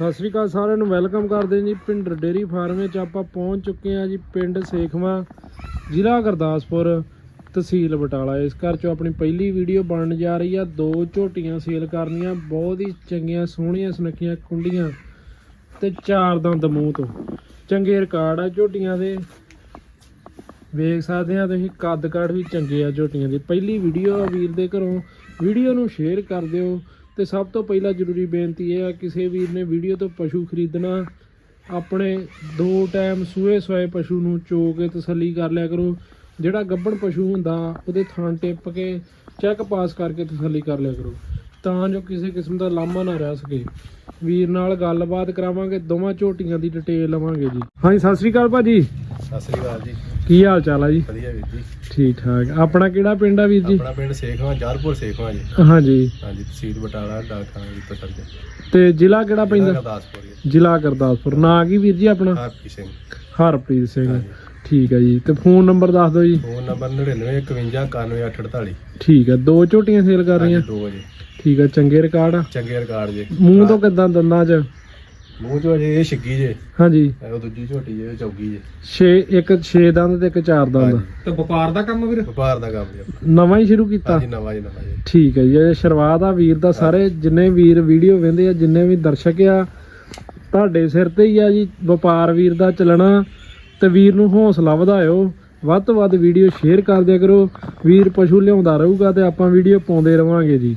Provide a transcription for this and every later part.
ਸਤਿ ਸ੍ਰੀ ਅਕਾਲ ਸਾਰਿਆਂ ਨੂੰ, ਵੈਲਕਮ ਕਰਦੇ ਜੀ ਪਿੰਡ ਡੇਰੀ ਫਾਰਮ ਵਿੱਚ। ਆਪਾਂ ਪਹੁੰਚ ਚੁੱਕੇ ਹਾਂ ਜੀ ਪਿੰਡ ਸੇਖਵਾ, ਜ਼ਿਲ੍ਹਾ ਗੁਰਦਾਸਪੁਰ ਤਹਿਸੀਲ ਬਟਾਲਾ। ਇਸ ਘਰ ਚੋਂ ਆਪਣੀ ਪਹਿਲੀ ਵੀਡੀਓ ਬਣਨ ਜਾ ਰਹੀ ਆ। ਦੋ ਝੋਟੀਆਂ ਸੇਲ ਕਰਨੀਆਂ, ਬਹੁਤ ਹੀ ਚੰਗੀਆਂ, ਸੋਹਣੀਆਂ, ਸੁਨੱਖੀਆਂ ਕੁੰਡੀਆਂ ਤੇ ਚਾਰ ਦੰਦ ਮੂੰਹ ਤੋਂ। ਚੰਗੇ ਰਿਕਾਰਡ ਆ ਝੋਟੀਆਂ ਦੇ। ਵੇਖ ਸਕਦੇ ਆ ਤੁਸੀਂ ਕੱਦ ਕਾਠ ਵੀ ਚੰਗੇ ਆ ਝੋਟੀਆਂ ਦੀ। ਪਹਿਲੀ ਵੀਡੀਓ ਆ ਵੀਰ ਦੇ ਘਰੋਂ। ਵੀਡੀਓ ਨੂੰ ਸ਼ੇਅਰ ਕਰ ਦਿਓ। ਤੇ ਸਭ ਤੋਂ ਪਹਿਲਾਂ ਜ਼ਰੂਰੀ ਬੇਨਤੀ ਇਹ ਆ, ਕਿਸੇ ਵੀਰ ਨੇ ਵੀਡੀਓ ਤੋਂ ਪਸ਼ੂ ਖਰੀਦਣਾ, ਆਪਣੇ ਦੋ ਟਾਈਮ ਸੂਏ ਸੋਏ ਪਸ਼ੂ ਨੂੰ ਚੋ ਕੇ ਤਸੱਲੀ ਕਰ ਲਿਆ ਕਰੋ। ਜਿਹੜਾ ਗੱਬਣ ਪਸ਼ੂ ਹੁੰਦਾ, ਉਹਦੇ ਥਾਂ ਟਿੱਪ ਕੇ ਚੈੱਕ ਪਾਸ ਕਰਕੇ ਤਸੱਲੀ ਕਰ ਲਿਆ ਕਰੋ। ਤਾਂ ਜੋ ਕਿਸੇ ਕਿਸਮ ਦਾ ਲਾਮਾ ਨਾ ਰਹਿ ਸਕੇ। ਵੀਰ ਨਾਲ ਗੱਲਬਾਤ ਕਰਾਵਾਂਗੇ, ਦੋਵਾਂ ਝੋਟੀਆਂ ਦੀ ਡਿਟੇਲ ਲਵਾਂਗੇ ਜੀ। ਹਾਂਜੀ, ਸਤਿ ਸ੍ਰੀ ਅਕਾਲ ਭਾਜੀ। ਸਤਿ ਸ੍ਰੀ ਅਕਾਲ ਜੀ। ਕੀ ਹਾਲ ਚਾਲ ਆ ਜੀ? ਵਧੀਆ ਵੀਰ ਜੀ। ਠੀਕ ਠਾਕ। ਆਪਣਾ ਕਿਹੜਾ ਪਿੰਡ ਆ ਵੀਰ ਜੀ? ਆਪਣਾ ਪਿੰਡ ਸੇਖਵਾਂ ਜਾਰਪੁਰ ਸੇਖਵਾਂ ਜੀ। ਹਾਂਜੀ। ਹਾਂਜੀ ਤਹਿਸੀਲ ਬਟਾਲਾ ਡਾਕਖਾਨਾ ਜੀ ਤੋਂ ਚੱਲ ਤੇ ਜ਼ਿਲ੍ਹਾ ਕਿਹੜਾ ਪੈਂਦਾ? ਗੁਰਦਾਸਪੁਰ ਜੀ। ਜ਼ਿਲ੍ਹਾ ਗੁਰਦਾਸਪੁਰ। ਨਾਂ ਕੀ ਵੀਰ ਜੀ ਆਪਣਾ? ਹਰਪ੍ਰੀਤ ਸਿੰਘ। ਹਰਪ੍ਰੀਤ ਸਿੰਘ। ਠੀਕ ਹੈ ਜੀ। ਤੇ ਫੋਨ ਨੰਬਰ ਦੱਸ ਦਿਓ ਜੀ। ਫੋਨ ਨੰਬਰ 9951911848 ਠੀਕ ਹੈ ਦੋ ਝੋਟੀਆਂ ਸੇਲ ਕਰ ਰਹੀਆਂ। ਦੋ ਜੀ। ਠੀਕ ਹੈ ਚੰਗੇ ਰਿਕਾਰਡ ਆ। ਚੰਗੇ ਰਿਕਾਰਡ ਜੀ। ਮੂੰਹ ਤੋਂ ਕਿਦਾਂ ਦੰਦਾਂ 'ਚ? ਮੂੰਹ ਚੋਂ ਜੇ ਇਹ ਛਿੱਗੀ ਜੇ ਹਾਂਜੀ। ਇਹ ਉਹ ਦੂਜੀ ਝੋਟੀ ਜੇ ਉਹ ਚੌਗੀ ਜੇ। 6 ਇੱਕ 6 ਦੰਦ ਤੇ ਇੱਕ 4 ਦੰਦ। ਹਾਂਜੀ। ਤੇ ਵਪਾਰ ਦਾ ਕੰਮ ਵੀਰ? ਵਪਾਰ ਦਾ ਕੰਮ ਜੀ ਨਵਾਂ ਹੀ ਸ਼ੁਰੂ ਕੀਤਾ? ਹਾਂਜੀ ਨਵਾਂ ਜੀ ਨਵਾਂ ਜੀ। ਠੀਕ ਹੈ ਜੀ ਇਹ ਸ਼ੁਰੂਆਤ ਆ ਵੀਰ ਦਾ ਸਾਰੇ ਜਿੰਨੇ ਵੀਰ ਵੀਡੀਓ ਵੇਂਦੇ ਆ ਜਿੰਨੇ ਵੀ ਦਰਸ਼ਕ ਆ ਤੁਹਾਡੇ ਸਿਰ ਤੇ ਹੀ ਆ ਜੀ ਵਪਾਰ ਵੀਰ ਦਾ ਚੱਲਣਾ। ਤੇ ਵੀਰ ਨੂੰ ਹੌਸਲਾ ਵਧਾਇਓ ਵੱਧ ਤੋਂ ਵੱਧ ਵੀਡੀਓ ਸ਼ੇਅਰ ਕਰ ਦਿਆ ਕਰੋ। ਵੀਰ ਪਸ਼ੂ ਲਿਆਉਂਦਾ ਰਹੂਗਾ ਤੇ ਆਪਾਂ ਵੀਡੀਓ ਪਾਉਂਦੇ ਰਵਾਂਗੇ ਜੀ।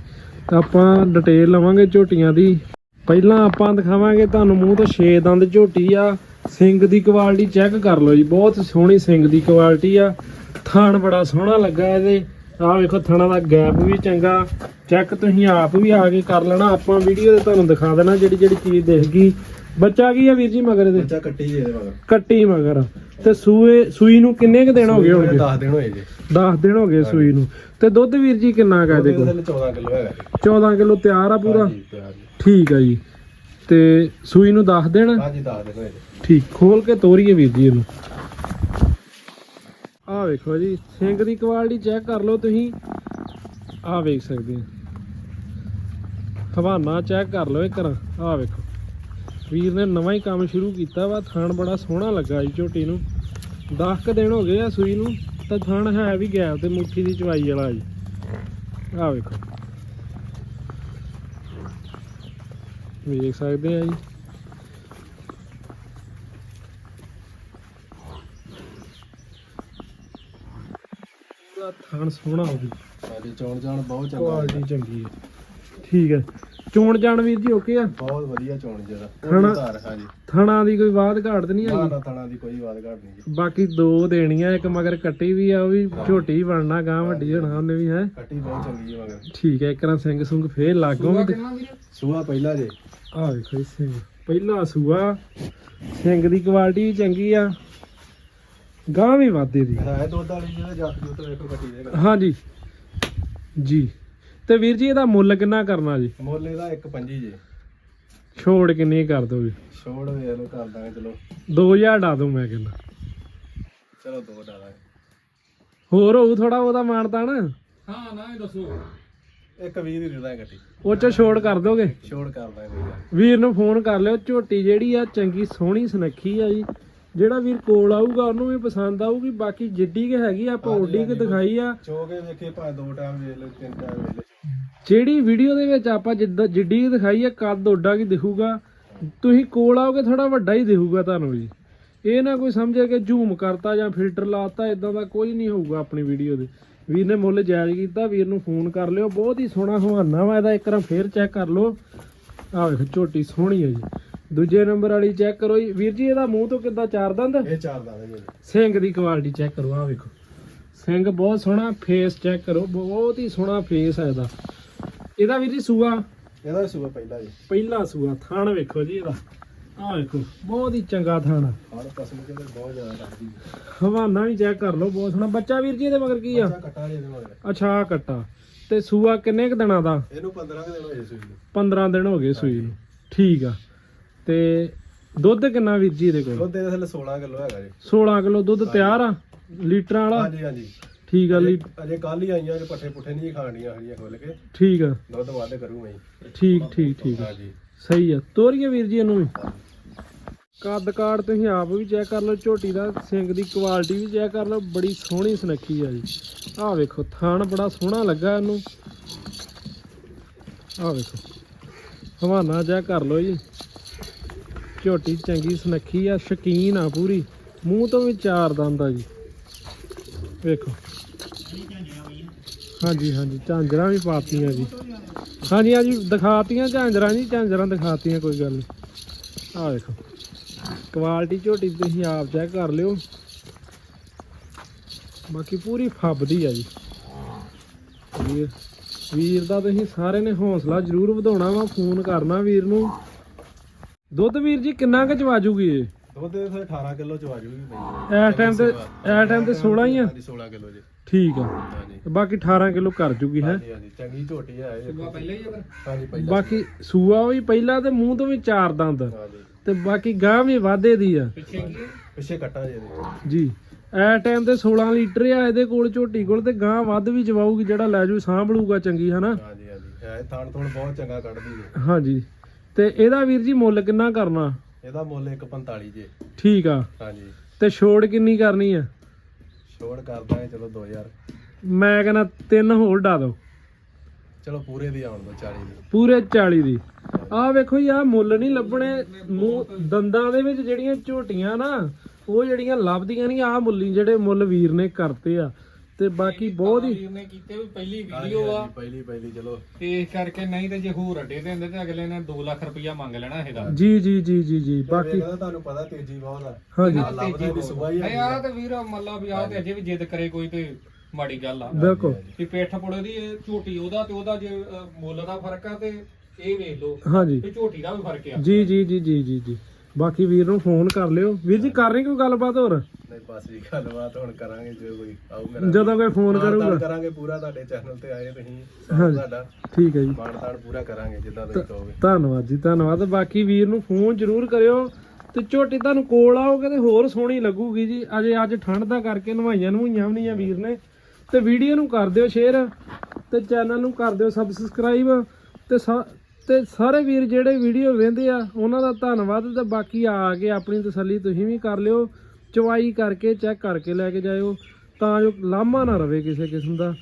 ਤਾਂ ਆਪਾਂ ਡਿਟੇਲ ਲਵਾਂਗੇ ਝੋਟੀਆਂ ਦੀ। ਪਹਿਲਾਂ ਆਪਾਂ ਦਿਖਾਵਾਂਗੇ ਤੁਹਾਨੂੰ ਮੂੰਹ ਤੋਂ 6 ਦੰਦ ਝੋਟੀ ਆ। ਸਿੰਗ ਦੀ ਕੁਆਲਿਟੀ ਚੈੱਕ ਕਰ ਲਓ ਜੀ ਬਹੁਤ ਸੋਹਣੀ ਸਿੰਗ ਦੀ ਕੁਆਲਿਟੀ ਆ। ਥਣ ਬੜਾ ਸੋਹਣਾ ਲੱਗਾ ਇਹਦੇ। ਆਹ ਵੇਖੋ ਥਣਾ ਦਾ ਗੈਪ ਵੀ ਚੰਗਾ। ਚੈੱਕ ਤੁਸੀਂ ਆਪ ਵੀ ਆ ਕੇ ਕਰ ਲੈਣਾ ਆਪਾਂ ਵੀਡੀਓ ਤੇ ਤੁਹਾਨੂੰ ਦਿਖਾ ਦੇਣਾ ਜਿਹੜੀ ਜਿਹੜੀ ਚੀਜ਼ ਦਿਖ ਗਈ। ਬੱਚਾ ਕੀ ਆ ਵੀਰ ਜੀ ਮਗਰ ਇਹਦੇ? ਬੱਚਾ ਕੱਟੀ ਜੇ ਇਹਦੇ ਮਗਰ। ਕੱਟੀ ਮਗਰ। ਤੇ ਸੂਏ ਸੂਈ ਨੂੰ ਕਿੰਨੇ ਕੁ ਦਿਨ ਹੋ ਗਏ ਹੋਣਗੇ? 10 ਦਿਨ ਹੋਏ ਜੀ। 10 ਦਿਨ ਹੋ ਗਏ ਸੂਈ ਨੂੰ। ਤੇ ਦੁੱਧ ਵੀਰ ਜੀ ਕਿੰਨਾ ਕਾ ਇਹਦੇ ਉਹਦੇ ਕੋਲ? ਥੱਲੇ 14 ਕਿਲੋ ਹੈਗਾ ਜੀ। 14 ਕਿਲੋ ਤਿਆਰ ਆ ਪੂਰਾ। ਠੀਕ ਆ ਜੀ। ਤੇ ਸੂਈ ਨੂੰ 10 ਦਿਨ ਹਾਂਜੀ 10 ਦਿਨ ਹੋਏ ਜੀ ਠੀਕ ਖੋਲ ਕੇ ਤੋਰੀਏ ਵੀਰ ਜੀ ਇਹਨੂੰ। ਆਹ ਵੇਖੋ ਜੀ ਸਿੰਗ ਦੀ ਕੁਆਲਿਟੀ ਚੈੱਕ ਕਰ ਲਓ ਤੁਸੀਂ। ਆਹ ਵੇਖ ਸਕਦੇ ਆ। ਹਵਾਨਾ ਚੈੱਕ ਕਰ ਲਓ ਇੱਕ ਵਾਰ। ਆਹ ਵੇਖੋ। ਵੀਰ ਨੇ ਨਵਾਂ ਹੀ ਕੰਮ ਸ਼ੁਰੂ ਕੀਤਾ ਵਾ ਥਣ ਬੜਾ ਸੋਹਣਾ ਲੱਗਾ ਜੀ ਝੋਟੀ ਨੂੰ। 10 ਕ ਦਿਨ ਹੋ ਗਏ ਆ ਸੂਈ ਨੂੰ ਤਾਂ ਥਣ ਹੈ ਵੀ ਗਿਆ ਤੇ ਮੁੱਠੀ ਦੀ ਚਵਾਈ ਵਾਲਾ ਜੀ। ਆਹ ਵੇਖੋ। ਵੇਖ ਸਕਦੇ ਆ ਜੀ। ਪੂਰਾ ਥਣ ਸੋਹਣਾ ਹੋ ਜੀ ਹਾਂਜੀ ਚੌਣ ਜਾਣ ਬਹੁਤ ਚੰਗਾ ਕੁਆਲਿਟੀ ਚੰਗੀ ਹੈ ਠੀਕ ਹੈ। ਚੋਣ ਜਾਣ ਵੀਰ ਜੀ ਓਕੇ ਆ? ਬਹੁਤ ਵਧੀਆ ਚੋਣ ਜਰਾ ਖਾਣਾ- ਧਾਰ ਹਾਂਜੀ ਥਣਾ ਦੀ ਕੋਈ ਬਾਤ ਘਾਟ ਤੇ ਨਹੀਂ ਨਾ ਆਈ ਨਾ ਤਣਾ ਦੀ ਕੋਈ ਵਾਦ ਘਾਟ ਨਹੀਂ ਜੀ। ਬਾਕੀ ਦੋ ਦੇਣੀਆਂ ਇੱਕ ਮਗਰ ਕੱਟੀ ਵੀ ਆ ਉਹ ਵੀ ਝੋਟੀ ਹੀ ਬਣਨਾ ਗਾਂ ਵੱਡੀ ਹੋਣਾ ਉਹਨੇ ਵੀ ਹੈ? ਕੱਟੀ ਬਹੁਤ ਚੰਗੀ ਹੈ ਮਗਰ। ਠੀਕ ਹੈ ਇੱਕ ਰਾਂ ਸਿੰਘ ਸੁੰਗ ਫੇਰ ਲੱਗੋ ਸੂਆ ਪਹਿਲਾ ਜੇ। ਆ ਵੇਖੋ ਜੀ ਸਿੰਘ। ਪਹਿਲਾ ਸੂਆ। ਸਿੰਘ ਦੀ ਕੁਆਲਿਟੀ ਵੀ ਚੰਗੀ ਆ। ਗਾਂ ਵੀ ਵਾਦੇ ਦੀ। ਹੈ ਦੁੱਧ ਵਾਲੀ ਜਿਹਦੇ ਜਾਤੀ ਉੱਤੇ ਵੇਖੋ ਕੱਟੀ ਦੇ ਹਾਂਜੀ। ਜੀ। ਤੇ ਵੀਰ ਜੀ ਇਹਦਾ ਮੁੱਲ ਕਿੰਨਾ ਕਰਨਾ ਜੀ? ਮੁੱਲ ਇਹਦਾ ਇੱਕ ਪੰਜੀ ਜੇ। ਛੋੜ ਕਿੰਨੀ ਕਰ ਦੋਗੇ ਛੋੜ ਵੇਖ ਲਓ ਕਰ ਦਾਂਗੇ ਚਲੋ। 2000 ਡਾ ਦੂੰ ਮੈਂ ਕਹਿੰਦਾ। ਚਲੋ ਦੋ ਡਾਲਾ ਹੋਰ ਹੋਊ ਥੋੜਾ ਉਹਦਾ ਮਾਨਤਾਨ ਹਾਂ ਨਾ ਇਹ ਦੱਸੋ। ਇੱਕ 20 ਦੀ ਦੇ ਦਾਂਗੇ ਕੱਟੀ। ਉਹ ਚ ਛੋੜ ਕਰ ਦੋਗੇ? ਛੋੜ ਕਰ ਦਾਂਗੇ ਵੀਰ ਨੂੰ ਫੋਨ ਕਰ ਲਿਓ ਝੋਟੀ ਜਿਹੜੀ ਆ ਚੰਗੀ ਸੋਹਣੀ ਸੁਨੱਖੀ ਆ ਜੀ। ਜਿਹੜਾ ਵੀਰ ਕੋਲ ਆਊਗਾ ਉਹਨੂੰ ਵੀ ਪਸੰਦ ਆਊਗੀ ਬਾਕੀ ਜਿੱਡੀ ਕਿ ਹੈਗੀ ਆ ਆਪਾਂ ਓਡੀ ਕਿ ਦਿਖਾਈ ਆ। ਚੋ ਕੇ ਵੇਖੇ ਭਾਵੇਂ ਦੋ ਟਾਈਮ ਵੇਖ ਲਓ ਤਿੰਨ ਟਾਈਮ ਵੇਖ ਲਓ ਜਿਹੜੀ ਵੀਡੀਓ ਦੇ ਵਿੱਚ ਆਪਾਂ ਜਿੱਦਾਂ ਜਿੱਡੀ ਕੁ ਦਿਖਾਈ ਆ ਕੱਦ ਓਡਾ ਕੀ ਦਿਖੂਗਾ। ਤੁਸੀਂ ਕੋਲ ਆਓਗੇ ਥੋੜਾ ਵੱਡਾ ਹੀ ਦਿਖੂਗਾ ਤੁਹਾਨੂੰ ਜੀ ਇਹ ਨਾ ਕੋਈ ਸਮਝੇ ਕਿ ਜ਼ੂਮ ਕਰਤਾ ਜਾਂ ਫਿਲਟਰ ਲਾਤਾ ਇਦਾਂ ਦਾ ਕੁਝ ਨਹੀਂ ਹੋਊਗਾ ਆਪਣੀ ਵੀਡੀਓ ਦੇ। ਵੀਰ ਨੇ ਮੁੱਲ ਜਾਇਜ਼ ਕੀਤਾ ਵੀਰ ਨੂੰ ਫੋਨ ਕਰ ਲਿਓ। ਬਹੁਤ ਹੀ ਸੋਹਣਾ ਹਵਾਨਾ ਵਾ ਇਹਦਾ ਇੱਕ ਵਾਰ ਫੇਰ ਚੈੱਕ ਕਰ ਲਓ। ਆਹ ਵੇਖੋ ਝੋਟੀ ਸੋਹਣੀ ਹੈ ਜੀ। ਦੂਜੇ ਨੰਬਰ ਵਾਲੀ ਚੈੱਕ ਕਰੋ ਜੀ। ਵੀਰ ਜੀ ਇਹਦਾ ਮੂੰਹ ਤੋਂ ਕਿੱਦਾਂ ਚਾਰ ਦੰਦ? ਇਹ ਚਾਰ ਦਾਂਗੇ ਜੀ। ਸਿੰਘ ਦੀ ਕੁਆਲਿਟੀ ਚੈੱਕ ਕਰੋ ਆਹ ਵੇਖੋ। ਸਿੰਘ ਬਹੁਤ ਸੋਹਣਾ ਫੇਸ ਚੈੱਕ ਕਰੋ ਬਹੁਤ ਹੀ ਸੋਹਣਾ ਫੇਸ ਹੈ ਇਹਦਾ। ਇਹਦਾ ਵੀਰ ਜੀ ਸੂਆ? ਇਹਦਾ ਸੂਆ ਪਹਿਲਾ ਜੀ। ਪਹਿਲਾ ਸੂਆ ਥਣ ਵੇਖੋ ਜੀ ਇਹਦਾ। ਆਹ ਵੇਖੋ ਬਹੁਤ ਹੀ ਚੰਗਾ ਥਣ ਆ। ਹਰ ਪਸਮ ਕੇ ਬਹੁਤ ਜ਼ਿਆਦਾ ਕੱਟਦੀ ਹਵਾਨਾ ਵੀ ਚੈੱਕ ਕਰ ਲਓ ਬਹੁਤ ਸੋਹਣਾ। ਬੱਚਾ ਵੀਰ ਜੀ ਇਹਦੇ ਮਗਰ ਕੀ ਆ? ਬੱਚਾ ਕੱਟਾ ਜੀ ਇਹਦੇ ਮਗਰ। ਅੱਛਾ ਆਹ ਕੱਟਾ। ਤੇ ਸੂਆ ਕਿੰਨੇ ਕੁ ਦਿਨਾਂ ਦਾ? ਇਹਨੂੰ 15 ਕੁ ਦਿਨ ਹੋਏ ਸੂਈ ਨੂੰ। 15 ਦਿਨ ਹੋ ਗਏ ਸੂਈ ਨੂੰ। ਠੀਕ ਆ। ਤੇ ਦੁੱਧ ਕਿੰਨਾ ਵੀਰ ਜੀ ਇਹਦੇ ਕੋਲ? ਦੁੱਧ ਇਹਦੇ ਥੱਲੇ 16 ਕਿਲੋ ਹੈਗਾ ਜੀ। 16 ਕਿਲੋ ਦੁੱਧ ਤਿਆਰ ਆ? ਲੀਟਰਾਂ ਵਾਲਾ? ਹਾਂਜੀ ਹਾਂਜੀ। ਠੀਕ ਆ ਲੀ ਅਜੇ ਕੱਲ ਹੀ ਆਈਆਂ ਜੇ ਪੱਠੇ ਪੁੱਠੇ ਨਹੀਂ ਖਾਣੀਆਂ ਹਰੀਆਂ ਖੋਲ ਕੇ। ਠੀਕ ਆ। ਦੁੱਧ ਵੱਧ ਕਰੂ ਮੈਂ। ਠੀਕ ਠੀਕ ਠੀਕ। ਹਾਂਜੀ। ਸਹੀ ਆ। ਤੋਰੀਏ ਵੀਰ ਜੀ ਇਹਨੂੰ ਵੀ। ਕੱਦ ਕਾੜ ਤੁਸੀਂ ਆਪ ਵੀ ਚੈੱਕ ਕਰ ਲਓ ਝੋਟੀ ਦਾ ਸਿੰਗ ਦੀ ਕੁਆਲਿਟੀ ਵੀ ਚੈੱਕ ਕਰ ਲਓ ਬੜੀ ਸੋਹਣੀ ਸੁਨੱਖੀ ਆ ਜੀ। ਆਹ ਵੇਖੋ ਥਣ ਬੜਾ ਸੋਹਣਾ ਲੱਗਾ ਇਹਨੂੰ। ਆਹ ਵੇਖੋ। ਹਵਾਨਾ ਚੈੱਕ ਕਰ ਲਓ ਜੀ। ਝੋਟੀ ਚੰਗੀ ਸੁਨੱਖੀ ਆ, ਸ਼ਕੀਨ ਆ ਪੂਰੀ। ਮੂੰਹ ਤੋਂ ਵੀ ਚਾਰ ਦੰਦ ਆ ਜੀ। ਵੇਖੋ। ਹਾਂਜੀ ਹਾਂਜੀ, ਝਾਂਜਰਾਂ ਵੀ ਪਾਤੀਆਂ ਜੀ। ਹਾਂਜੀ ਹਾਂਜੀ, ਦਿਖਾਤੀਆਂ ਝਾਂਜਰਾਂ ਜੀ, ਝਾਂਜਰਾਂ ਦਿਖਾਤੀਆਂ, ਕੋਈ ਗੱਲ ਨਹੀਂ ਆਹ ਵੇਖੋ। ਕੁਆਲਿਟੀ ਝੋਟੀ ਤੁਸੀਂ ਆਪ ਚੈੱਕ ਕਰ ਲਿਓ। ਬਾਕੀ ਪੂਰੀ ਫੱਬਦੀ ਆ ਜੀ। ਵੀਰ ਵੀਰ ਦਾ ਤੁਸੀਂ ਸਾਰੇ ਨੇ ਹੌਸਲਾ ਜ਼ਰੂਰ ਵਧਾਉਣਾ ਵਾ, ਫੋਨ ਕਰਨਾ ਵੀਰ ਨੂੰ। ਦੁੱਧ ਵੀਰ ਜੀ ਕਿੰਨਾ ਕੁ ਚਵਾਜੂਗੀ ਇਹ? ਦੁੱਧ ਦੇ ਫਿਰ 18 ਕਿਲੋ ਚ ਬਈ ਇਸ ਟਾਈਮ ਤੇ ਇਸ ਟਾਈਮ ਤੇ 16 ਹੀ ਆ? ਹਾਂਜੀ 16 ਕਿਲੋ ਜੀ। ਠੀਕ ਆ। ਹਾਂਜੀ। ਤੇ ਬਾਕੀ 18 ਕਿਲੋ ਕਰ ਜੂਗੀ ਹੈ? ਹਾਂਜੀ ਹਾਂਜੀ। ਚੰਗੀ ਝੋਟੀ ਹੈ ਇਹ। ਪਹਿਲਾਂ ਹੀ ਹਾਂਜੀ ਪਹਿਲਾਂ। ਬਾਕੀ ਸੂਆ ਵੀ ਪਹਿਲਾਂ ਤੇ ਮੂੰਹ ਤੋਂ ਵੀ ਚਾਰ ਦੰਦ। ਹਾਂਜੀ। ਤੇ ਬਾਕੀ ਗਾਂ ਵੀ ਵਾਧੇ ਦੀ ਆ। ਪਿੱਛੇ ਕੱਟਾ ਜੇ ਇਹਦੇ। ਜੀ। ਐ ਟਾਈਮ ਤੇ 16 ਲੀਟਰ ਆ ਇਹਦੇ ਕੋਲ ਝੋਟੀ ਕੋਲ ਤੇ ਗਾਂ ਵੱਧ ਵੀ ਜਵਾਊਗੀ ਜਿਹੜਾ ਲੈ ਜੂ ਸਾਂਭ ਲੂਗਾ ਚੰਗੀ ਹਨਾ? ਹਾਂਜੀ ਹਾਂਜੀ। ਹੈ ਥਾਣ ਥੋਣ ਬਹੁਤ ਚੰਗਾ ਕੱਢਦੀ ਜੇ ਹਾਂਜੀ। ਤੇ ਇਹਦਾ ਵੀਰ ਜੀ ਮੁੱਲ ਕਿੰਨਾ ਕਰਨਾ? ਇਹਦਾ ਮੁੱਲ 145 ਜੇ। ਠੀਕ ਆ। ਹਾਂਜੀ। ਤੇ ਛੋੜ ਕਿੰਨੀ ਕਰਨੀ ਆ? ਛੋੜ ਕਰਦਾ ਹੈ ਚਲੋ 2000 ਮੈਂ ਕਹਿੰਦਾ ਤਿੰਨ ਹੋਰ ਡਾ ਦਿਓ। ਚਲੋ ਪੂਰੇ ਦੀ ਆਉਣ ਦੋ 40 ਦੀ। ਪੂਰੇ 40 ਦੀ। ਆਹ ਵੇਖੋ ਜੀ ਆਹ ਮੁੱਲ ਨਹੀਂ ਲੱਭਣੇ। ਮੂੰਹ ਦੰਦਾਂ ਦੇ ਵਿੱਚ ਜਿਹੜੀਆਂ ਝੋਟੀਆਂ ਨਾ ਉਹ ਜਿਹੜੀਆਂ ਲੱਭਦੀਆਂ ਨਹੀਂ ਆਹ ਮੁੱਲੀ ਜਿਹੜੇ ਮੁੱਲ ਵੀਰ ਨੇ ਕਰਤੇ ਆ। ਤੇ ਬਾਕੀ ਬਹੁਤ ਹੀ ਵੀਰ ਨੇ ਕੀਤੇ ਵੀ ਪਹਿਲੀ ਵੀਡੀਓ ਆ। ਪਹਿਲੀ ਪਹਿਲੀ ਚਲੋ। ਤੇ ਇਸ ਕਰਕੇ ਨਹੀਂ ਤੇ ਜੇ ਹੋਰ ਅੱਡੇ ਦੇ ਹੁੰਦੇ ਤੇ ਅਗਲੇ ਨੇ 2 ਲੱਖ ਰੁਪਇਆ ਮੰਗ ਲੈਣਾ ਇਹਦਾ। ਜੀ ਜੀ ਜੀ ਜੀ ਜੀ ਬਾਕੀ ਤੁਹਾਨੂੰ ਪਤਾ ਤੇਜ਼ੀ ਬਹੁਤ ਆ। ਹਾਂਜੀ। ਲੱਭਦਾ ਹੀ ਨਹੀਂ ਆ ਤੇ ਵੀਰ ਮੱਲਾ ਵੀ ਆ ਤੇ ਅਜੇ ਵੀ ਜਿੱਦ ਕਰੇ ਕੋਈ ਤੇ ਮਾੜੀ ਗੱਲ ਆ। ਬਿਲਕੁਲ। ਵੀ ਪੇਠ ਪੁੜੇ ਦੀ ਝੋਟੀ ਉਹਦਾ ਤੇ ਉਹਦਾ ਜੇ ਮੁੱਲ ਦਾ ਫ਼ਰਕ ਆ ਤੇ ਇਹ ਵੇਖ ਲਓ ਹਾਂਜੀ। ਤੇ ਝੋਟੀ ਦਾ ਵੀ ਫ਼ਰਕ ਆ। ਜੀ ਜੀ ਜੀ ਜੀ ਜੀ ਜੀ। ਬਾਕੀ ਵੀਰ ਨੂੰ ਫੋਨ ਕਰ ਲਿਓ। ਵੀਰ ਜੀ ਕਰ ਰਹੀ ਕੋਈ ਗੱਲਬਾਤ ਹੋਰ? ਨਹੀਂ ਬਸ ਵੀ ਗੱਲਬਾਤ ਹੁਣ ਕਰਾਂਗੇ ਜੇ ਕੋਈ ਆਊ ਮੇਰਾ ਜਦੋਂ ਕੋਈ ਫੋਨ ਕਰੂਗਾ। ਕਰਾਂਗੇ ਪੂਰਾ ਤੁਹਾਡੇ ਚੈਨਲ ਤੇ ਆਏ ਤੁਸੀਂ ਹਾਂਜੀ। ਤੁਹਾਡਾ। ਠੀਕ ਹੈ ਜੀ। ਮਾਣ ਤਾਣ ਪੂਰਾ ਕਰਾਂਗੇ ਜਿੱਦਾਂ ਤੁਸੀਂ ਕਹੋਗੇ। ਧੰਨਵਾਦ ਜੀ ਧੰਨਵਾਦ। ਬਾਕੀ ਵੀਰ ਨੂੰ ਫੋਨ ਜ਼ਰੂਰ ਕਰਿਓ ਤੇ ਝੋਟੀ ਤੁਹਾਨੂੰ ਕੋਲ ਆਓਗੇ ਤੇ ਹੋਰ ਸੋਹਣੀ ਲੱਗੂਗੀ ਜੀ। ਅਜੇ ਅੱਜ ਠੰਡ ਦਾ ਕਰਕੇ ਨਵਾਈਆਂ ਨਵਾਈਆਂ ਵੀ ਨਹੀਂ ਆ ਵੀਰ ਨੇ। ਤੇ ਵੀਡੀਓ ਨੂੰ ਕਰ ਦਿਓ ਸ਼ੇਅਰ ਤੇ ਚੈਨਲ ਨੂੰ ਕਰ ਦਿਓ ਸਬਸਕ੍ਰਾਈਬ ਤੇ ਸਾ- ਤੇ ਸਾਰੇ ਵੀਰ ਜਿਹੜੇ ਵੀਡੀਓ ਵੇਖਦੇ ਆ ਉਹਨਾਂ ਦਾ ਧੰਨਵਾਦ। ਤੇ ਬਾਕੀ ਆ ਕੇ ਆਪਣੀ ਤਸੱਲੀ ਤੁਸੀਂ ਵੀ ਕਰ ਲਿਓ। ਚਵਾਈ ਕਰਕੇ ਚੈੱਕ ਕਰਕੇ ਲੈ ਕੇ ਜਾਇਓ, ਤਾਂ ਜੋ ਲਾਮਾ ਨਾ ਰਵੇ ਕਿਸੇ ਕਿਸਮ ਦਾ।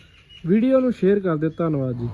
ਵੀਡੀਓ ਨੂੰ ਸ਼ੇਅਰ ਕਰ ਦਿਓ। ਧੰਨਵਾਦ ਜੀ।